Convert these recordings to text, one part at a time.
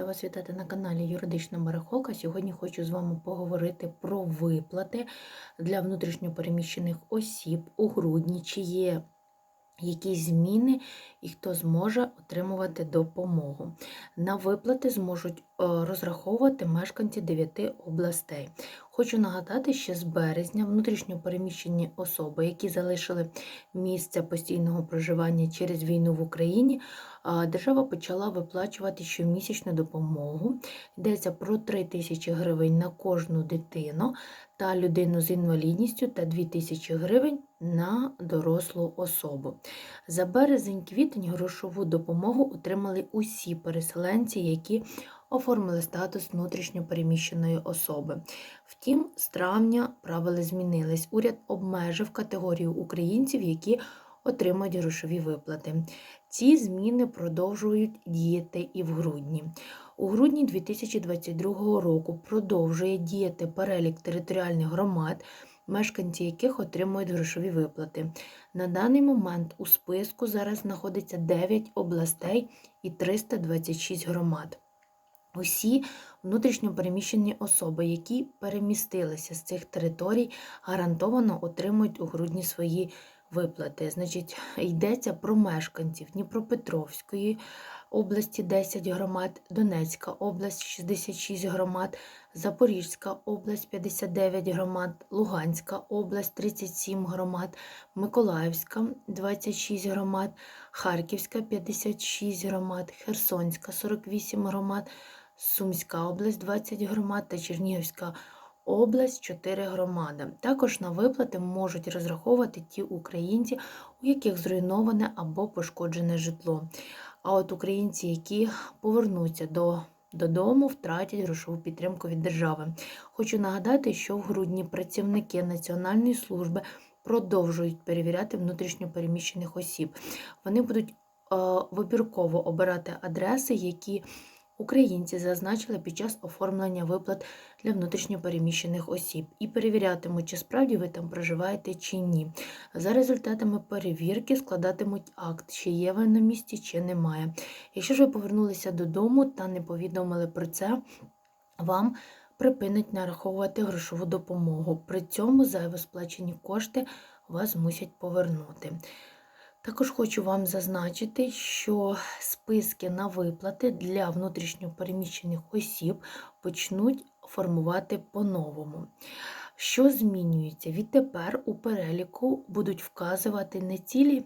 Вас вітати на каналі Юридична Барахолка. Сьогодні хочу з вами поговорити про виплати для внутрішньопереміщених осіб у грудні, чи є якісь зміни і хто зможе отримувати допомогу. На виплати зможуть е, розраховувати мешканці 9 областей. Хочу нагадати, що з березня внутрішньопереміщені особи, які залишили місце постійного проживання через війну в Україні, держава почала виплачувати щомісячну допомогу. Йдеться про 3 тисячі гривень на кожну дитину та людину з інвалідністю та 2 тисячі гривень на дорослу особу. За березень-квітень грошову допомогу отримали усі переселенці, які оформили статус внутрішньопереміщеної особи. Втім, з травня правила змінились. Уряд обмежив категорію українців, які отримують грошові виплати. Ці зміни продовжують діяти і в грудні. У грудні 2022 року продовжує діяти перелік територіальних громад, мешканці яких отримують грошові виплати. На даний момент у списку зараз знаходиться 9 областей і 326 громад. Усі внутрішньопереміщені особи, які перемістилися з цих територій, гарантовано отримують у грудні свої виплати. Значить, йдеться про мешканців Дніпропетровської області 10 громад, Донецька область 66 громад, Запорізька область 59 громад, Луганська область 37 громад, Миколаївська 26 громад, Харківська 56 громад, Херсонська 48 громад, Сумська область 20 громад та Чернігівська область 4 громади. Також на виплати можуть розраховувати ті українці, у яких зруйноване або пошкоджене житло. А от українці, які повернуться до Додому втратять грошову підтримку від держави. Хочу нагадати, що в грудні працівники Національної служби продовжують перевіряти внутрішньопереміщених осіб. Вони будуть е, вибірково обирати адреси, які українці зазначили під час оформлення виплат для внутрішньопереміщених осіб і перевірятимуть, чи справді ви там проживаєте чи ні. За результатами перевірки складатимуть акт, чи є ви на місці, чи немає. Якщо ж ви повернулися додому та не повідомили про це, вам припинить нараховувати грошову допомогу. При цьому зайво сплачені кошти вас мусять повернути. Також хочу вам зазначити, що списки на виплати для внутрішньопереміщених осіб почнуть формувати по-новому. Що змінюється? Відтепер у переліку будуть вказувати не цілі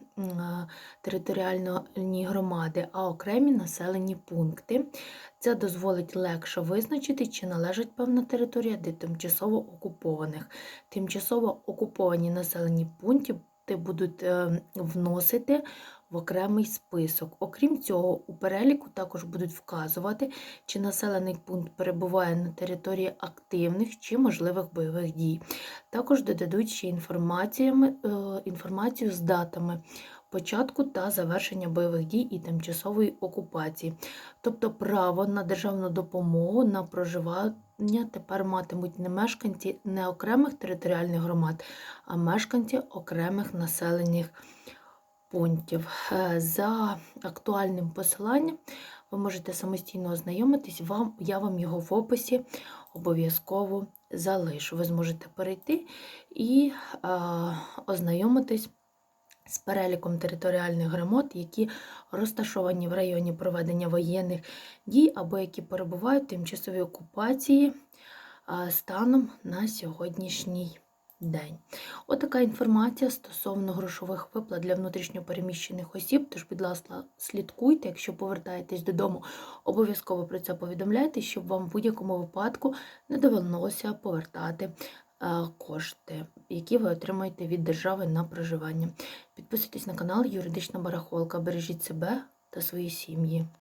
територіальні громади, а окремі населені пункти. Це дозволить легше визначити, чи належить певна територія до тимчасово окупованих. Тимчасово окуповані населені пункти будуть е, вносити в окремий список. Окрім цього, у переліку також будуть вказувати, чи населений пункт перебуває на території активних чи можливих бойових дій. Також додадуть ще е, інформацію з датами. Початку та завершення бойових дій і тимчасової окупації, тобто право на державну допомогу на проживання тепер матимуть не мешканці не окремих територіальних громад, а мешканці окремих населених пунктів. Е, за актуальним посиланням ви можете самостійно ознайомитись, вам, я вам його в описі обов'язково залишу. Ви зможете перейти і е, ознайомитись з переліком територіальних громад, які розташовані в районі проведення воєнних дій або які перебувають в тимчасовій окупації станом на сьогоднішній день. Отака інформація стосовно грошових виплат для внутрішньопереміщених осіб. Тож, будь ласка, слідкуйте, якщо повертаєтесь додому, обов'язково про це повідомляйте, щоб вам в будь-якому випадку не довелося повертати кошти, які ви отримаєте від держави на проживання. Підписуйтесь на канал Юридична Барахолка. Бережіть себе та свої сім'ї.